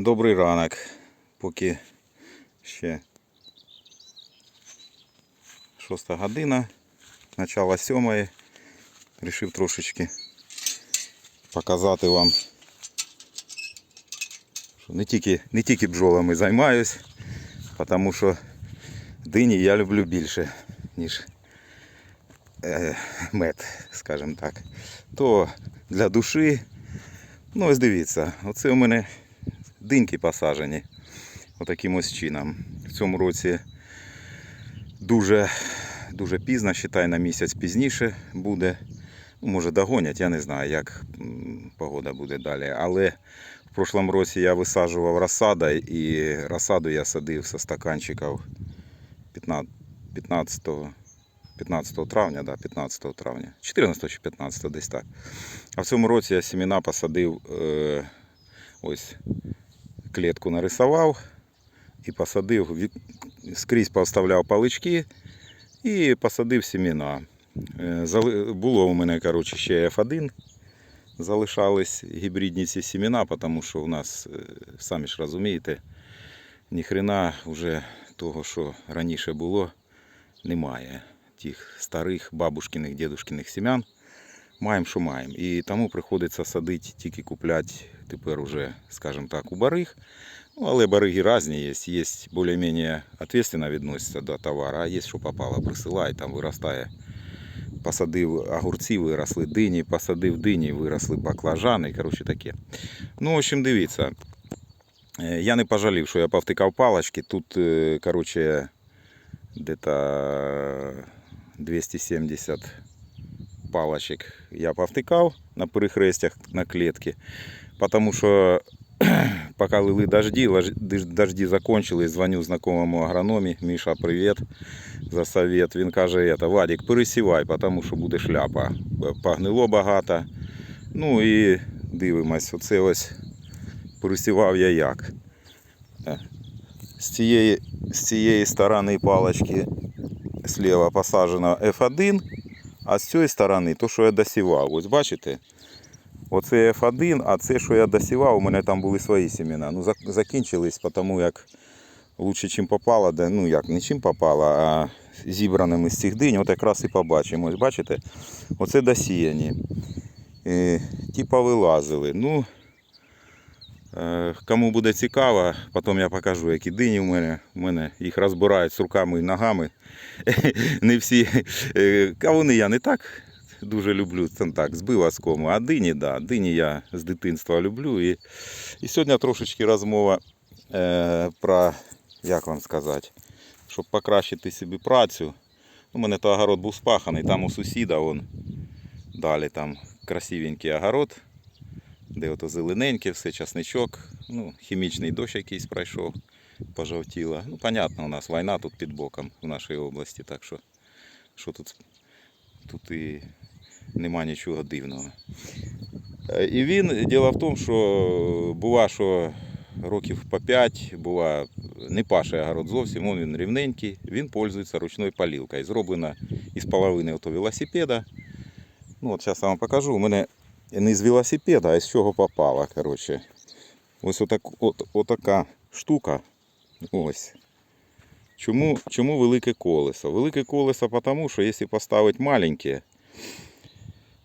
Добрий ранок. Поки ще шоста година, начало сьомої. Рішив трошечки показати вам, що не тільки, не тільки бджолами займаюсь, тому що дині я люблю більше, ніж е, мед, скажімо так. То для душі. Ну ось дивіться, оце у мене диньки посаджені отаким ось чином. В цьому році дуже, дуже пізно, считай, на місяць пізніше буде. Ну, може догонять, я не знаю, як погода буде далі. Але в прошлому році я висаджував розсада і розсаду я садив со стаканчиків 15, 15 15 травня, да, 15 травня, 14 чи 15 десь так. А в цьому році я семена посадив, е, ось клітку нарисував і посадив, скрізь поставляв палички і посадив семена. Е, Було у мене коротше, ще F1, залишались гібридні ці семена, тому що у нас, е, самі ж розумієте, ніхрена вже того, що раніше було, немає. Тих старих бабушкиних, дідушкиних семян. Маємо, що маємо. І тому приходиться садити, тільки купляти тепер уже, скажімо так, у бариг. Ну, але бариги різні є. Є більш-менш відповідально відносяться до товару, а є, що попало, присилають, там виростає. Посадив огурці, виросли дині, посадив дині, виросли баклажани, коротше таке. Ну, в общем, дивіться. Е, Я не пожалів, що я повтикав палочки. Тут, коротше, где-то 270 палочек я повтикав на перехрестях на клетки, потому що поки лили дожди, лож- дож- дожди закончились, дзвоню знакомому агрономі, Міша, привіт за совет. Він каже, Вадик, пересівай, тому що буде шляпа. Погнило багато. Ну і дивимось, оце ось пересівав я як. Е, З цієї, з цієї сторони палочки слева посаджено F1, а з цієї сторони то, що я досівав. Ось бачите? Оце F1, а це, що я досівав, у мене там були свої семена. Ну, закінчились, тому як лучше, чим попало, де, ну як, не чим попало, а зібраними з цих динь, от якраз і побачимо. Ось бачите? Оце досіяні. Е, ті повилазили. Ну, Е, Кому буде цікаво, потім я покажу, які дині в мене. У мене їх розбирають з руками і ногами. Не всі. е, Кавуни я не так дуже люблю, це так, збив оскому. А дині, да, дині я з дитинства люблю. І, і сьогодні трошечки розмова е, про, як вам сказати, щоб покращити собі працю. У мене то огород був спаханий, там у сусіда вон, далі там красивенький огород де ото зелененьке, все, часничок, ну, хімічний дощ якийсь пройшов, пожовтіло. Ну, понятно, у нас війна тут під боком в нашій області, так що, що тут, тут і нема нічого дивного. Е, І він, діло в тому, що бува, що років по 5, бува, не паше огород зовсім, он він рівненький, він пользується ручною палілкою. Зроблена із половини ото велосипеда. Ну, от зараз я вам покажу. У мене не з велосипеда, а з чого попало. Коротше. Ось отак, от, отака штука. Ось. Чому, чому велике колесо? Велике колесо, тому що якщо поставити маленьке,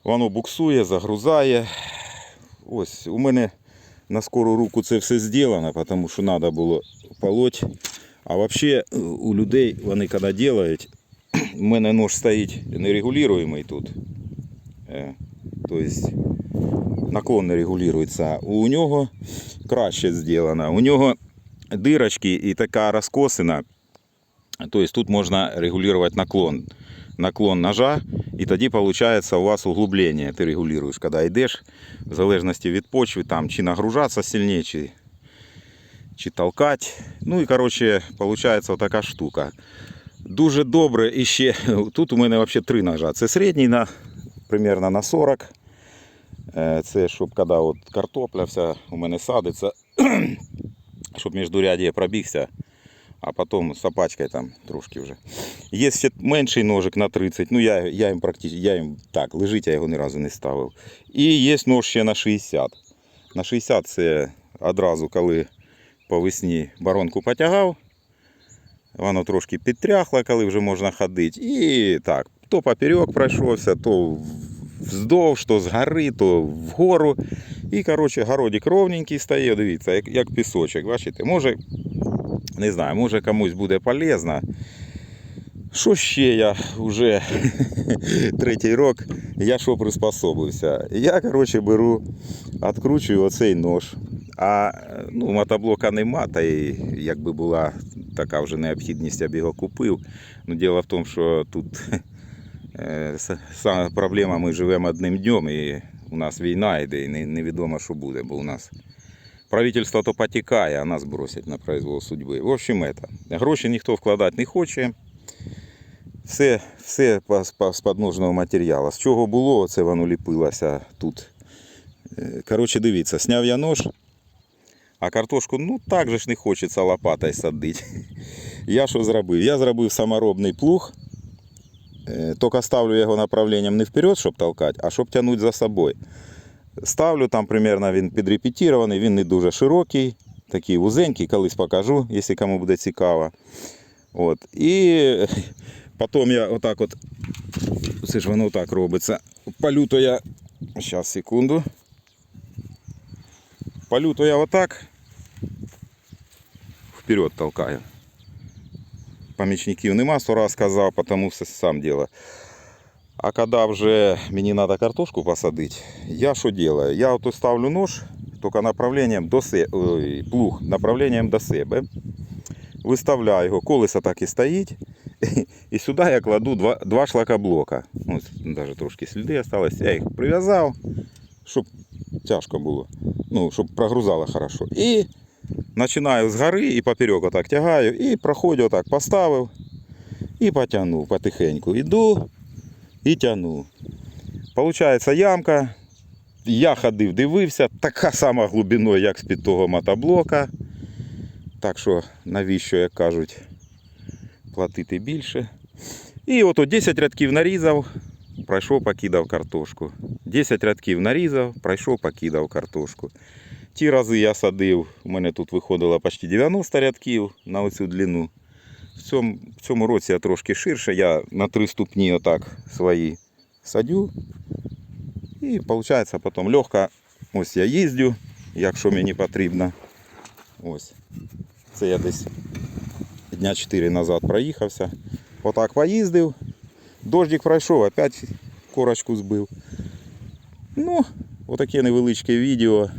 воно буксує, загрузає. Ось у мене на скору руку це все зроблено, тому що треба було полоть. А взагалі у людей вони коли роблять, у мене нож стоїть нерегулюємий тут. Е, Тобто наклон не регулюється. У нього краще зроблено. У нього дирочки і така розкосина. Тобто тут можна регулювати наклон. Наклон ножа, і тоді виходить у вас углублення. Ти регулюєш, коли йдеш, в залежності від почви, там, чи нагружатися сильніше, чи, чи толкати. Ну і коротше, виходить така штука. Дуже добре і ще тут у мене взагалі три ножа. Це середній на примерно на 40. Е, Це щоб коли от картопля вся у мене садиться, щоб міждуряддя пробігся, а потім сапачкою там трошки вже. Є ще менший ножик на 30, ну я, я їм практично, я їм так, лежить, я його ні разу не ставив. І є нож ще на 60. На 60 це одразу, коли по весні баронку потягав. Воно трошки підтряхло, коли вже можна ходити. І так, то поперек пройшовся, то вздовж, то згори, то вгору. І, коротше, городик ровненький стає, дивіться, як, як пісочок. Бачите, може, не знаю, може комусь буде полезно. Що ще я вже третій рок, я що приспособився? Я, коротше, беру, відкручую оцей нож. А ну, мотоблока нема, та й якби була така вже необхідність, я б його купив. Ну, діло в тому, що тут е, проблема, ми живемо одним днем, і у нас війна йде, і не- невідомо, що буде, бо у нас правительство то потікає, а нас бросять на произвол судьби. В общем, это. гроші ніхто вкладати не хоче. Все, все по- по- з подножного матеріалу. З чого було, це воно ліпилося тут. Е, Коротше, дивіться, сняв я нож, а картошку ну так же ж не хочеться лопатою садити. Я що зробив? Я зробив саморобний плуг. Е, Тільки ставлю його направленням не вперед, щоб толкати, а щоб тягнути за собою. Ставлю там примерно він підрепетірований, він не дуже широкий, такий вузенький, колись покажу, якщо кому буде цікаво. От. І потім я отак от, це ж воно так робиться. Палю то я, зараз секунду. Палю то я отак вперед толкаю. Помічників нема, сто раз сказав, тому все сам діло. А коли вже мені треба картошку посадити, я що делаю? Я ото ставлю нож, тільки направленням до себе, ой, плуг направленням до себе. Виставляю його, колесо так і стоїть. І сюди я кладу два, два шлакоблока. Ось навіть трошки сліди залишились. Я їх прив'язав, щоб тяжко було. Ну, щоб прогрузало хорошо. І починаю згори і поперек отак тягаю, і проходжу отак, поставив і потягнув потихеньку. Іду І тягну. Получається ямка. Я ходив, дивився, така сама глибиною, як з-під того мотоблока. Так що, навіщо, як кажуть, платити більше. І ото 10 рядків нарізав, пройшов, покидав картошку. 10 рядків нарізав, пройшов, покидав картошку. Ті рази я садив, у мене тут виходило почти 90 рядків на оцю длину. В цьому, в цьому році я трошки ширше, я на три ступні отак свої садю. І виходить потім легко. Ось я їздю, якщо мені потрібно. Ось. Це я десь дня 4 назад проїхався. Отак поїздив. Дождик пройшов, опять корочку збив. Ну, отаке невеличке відео.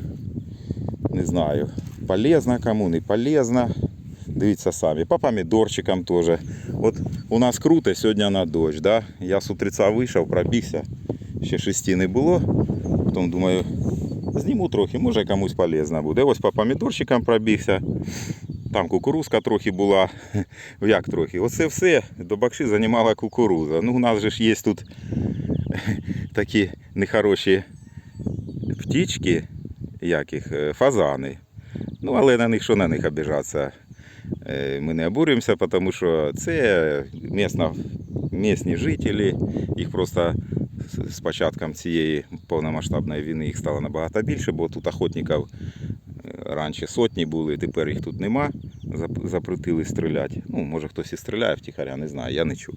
Не знаю, полезно кому, не полезно. Дивіться самі. По помідорчикам теж. От у нас круто сьогодні на дощ. Да? Я з утреца вийшов, пробігся. Ще шести не було. Потім думаю, зніму трохи, може комусь полезно буде. Ось по помідорчикам пробігся. Там кукурузка трохи була. Як трохи? Оце все до бакши займала кукуруза. Ну, у нас же ж є тут такі нехороші птічки, як їх, е, фазани. Ну, але на них що на них обіжатися? Е, Ми не обурюємося, тому що це місна, місні жителі. Їх просто з- початком цієї повномасштабної війни їх стало набагато більше, бо тут охотників е, раніше сотні були, тепер їх тут нема. Запретили стріляти. Ну, може хтось і стріляє втіхаря, не знаю, я не чув.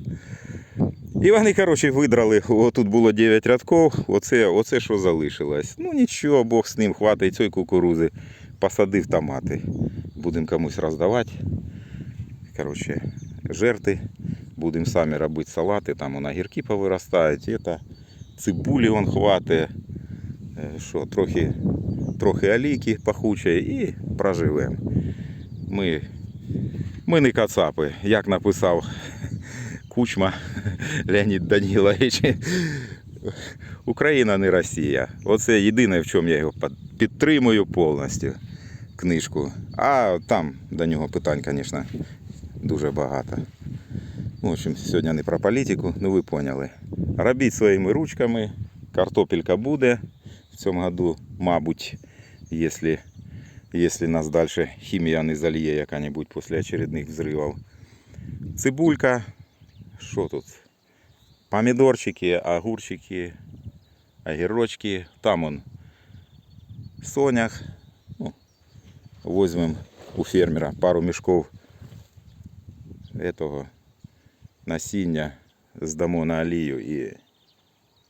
І вони, коротше, видрали, о, тут було 9 рядків, оце, оце що залишилось. Ну нічого, Бог з ним, хватить цієї кукурузи, посадив томати. Будемо комусь роздавати. Коротше, жерти. Будемо самі робити салати, там вон огірки повиростають, это, цибулі вон хватить. Що, трохи, трохи олійки пахучої і проживемо. Ми, ми не кацапи, як написав Кучма Леонід Данілович. Україна не Росія. Оце єдине, в чому я його підтримую повністю книжку. А там до нього питань, звісно, дуже багато. В общем, сьогодні не про політику, ну ви поняли. Робіть своїми ручками, картопелька буде в цьому году, мабуть, якщо, якщо нас далі хімія не зальє яка-небудь після очередних взривів. Цибулька, що тут? Помідорчики, огурчики, огірочки. Там он сонях. Возьмем у фермера пару мішків этого насіння здамо на олію і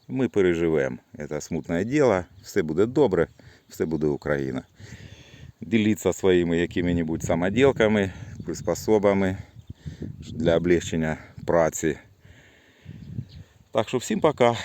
ми переживемо. Це смутне діло, все буде добре, все буде Україна. Діліться своїми якими-небудь самоділками, приспособами для облегчення праці. Так що всім пока.